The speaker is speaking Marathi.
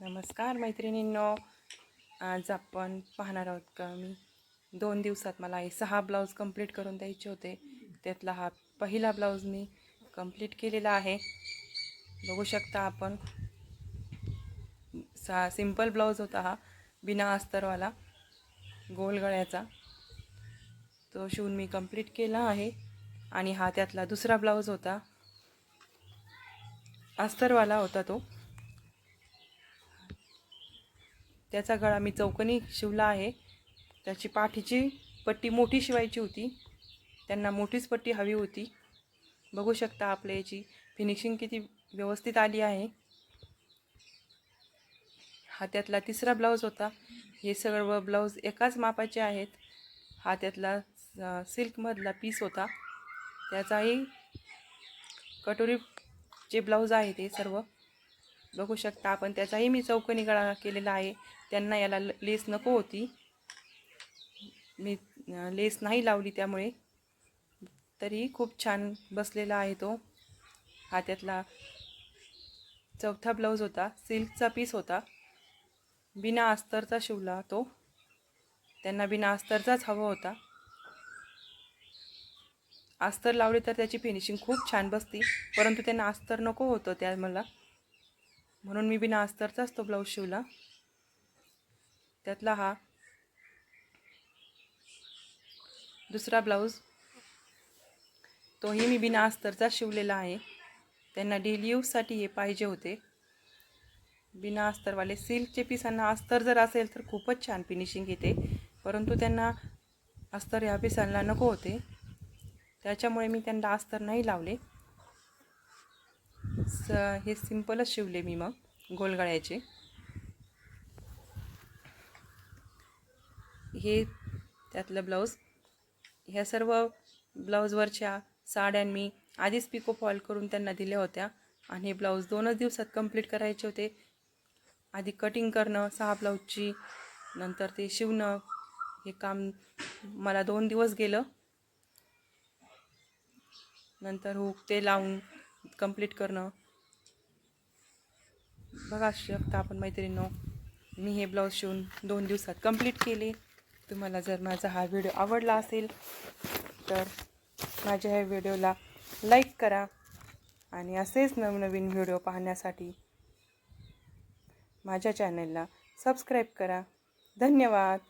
नमस्कार मैत्रिणींनो आज आपण पाहणार आहोत का मी? दोन दिवसात मला हे सहा ब्लाऊज कंप्लीट करून द्यायचे होते. त्यातला हा पहिला ब्लाऊज मी कंप्लीट केलेला आहे. बघू शकता आपण. सा सिंपल ब्लाऊज होता हा बिना अस्तरवाला गोल गळ्याचा. तो शिवून मी कंप्लीट केला आहे. आणि हा त्यातला दुसरा ब्लाऊज होता. अस्तरवाला होता तो. त्याचा गळा मी चौकनी शिवला आहे. त्याची पाठीची पट्टी मोठी शिवायची होती. त्यांना मोठीच पट्टी हवी होती. बघू शकता आपल्या याची फिनिशिंग किती व्यवस्थित आली आहे. हा त्यातला तिसरा ब्लाऊज होता. हे सर्व ब्लाऊज एकाच मापाचे आहेत. हा त्यातला सिल्कमधला पीस होता. त्याचाही कटोरी जे ब्लाऊज आहे ते सर्व. बघू शकता आपण. त्याचाही मी चौकनी गळा केलेला आहे. त्यांना याला ल- लेस नको होती. मी लेस नाही लावली त्यामुळे. तरी खूप छान बसलेला आहे तो. हा त्यातला चौथा ब्लाऊज होता. सिल्कचा पीस होता. बिना अस्तरचा शिवला तो. त्यांना बिना अस्तरचाच हवा होता. अस्तर लावले तर त्याची फिनिशिंग खूप छान बसती. परंतु त्यांना अस्तर नको होतं त्या मला म्हणून मी बिना अस्तरचाच तो ब्लाऊज शिवला. त्यातला हा दुसरा ब्लाऊज. तोही मी बिना अस्तरचा शिवलेला आहे. त्यांना डेली यूजसाठी हे पाहिजे होते. बिना अस्तरवाले सिल्कचे पिसांना अस्तर जर असेल तर खूपच छान फिनिशिंग येते. परंतु त्यांना अस्तर ह्या पिसांना नको होते. त्याच्यामुळे मी त्यांना अस्तर नाही लावले. हे सिम्पलच शिवले मी मग गोलगळ्याचे. हे त्यातलं ब्लाऊज. ह्या सर्व ब्लाऊजवरच्या साड्या मी आधीच पिको फॉल करून त्यांना दिल्या होत्या आणि हे ब्लाऊज दोनच दिवसात कंप्लीट करायचे होते. आधी कटिंग करणं सहा ब्लाऊजची नंतर ते शिवणं हे काम मला दोन दिवस गेलं. नंतर हुक ते लावून कंप्लीट करणं. बघा शकता आपण मैत्रिणीनो मी हे ब्लाऊज शिवून दोन दिवसात कंप्लीट केले. तुम्हाला जर माझा हा व्हिडिओ आवडला असेल तर माझ्या ह्या व्हिडिओला लाईक करा आणि असेच नवनवीन व्हिडिओ पाहण्यासाठी माझ्या चॅनलला सबस्क्राईब करा. धन्यवाद!